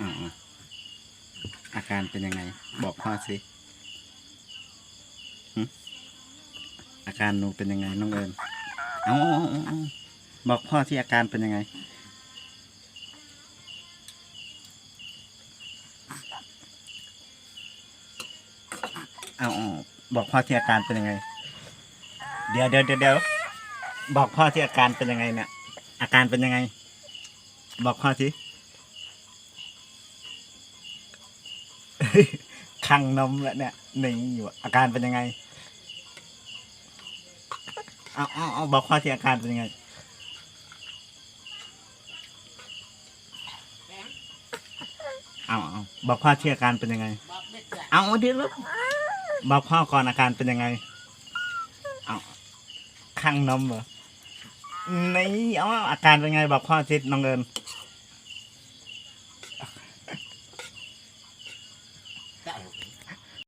อ่าอาการเป็นยังไง บอกพ่อสิหึอาการหนูเป็นยังไงน้องเอิญเอาเอาบอกพ่อที่อาการเป็นยังไง เอาเอบอกพ่อที่อาการเป็นยังไงเดี๋ยวเดี๋ยวเดี๋ยวเดี๋ยวบอกพ่อที่อาการเป็นยังไงเนี่ยอาการเป็นยังไง บอกพ่อสิ คังนมแล้วเนี่ยหนึ่งอยู่อาการเป็นยังไงเอาเอาเอาบอกพ่อที่อาการเป็นยังไงเอาเอาบอกพ่อที่อาการเป็นยังไง เอาเดี๋ยวแล้วบอกพ่อก่อนอาการเป็นยังไงเอาคังนมเหรอนี่เอาอาการเป็นไงบอกพ่อสิน้องเอิญ That'll be.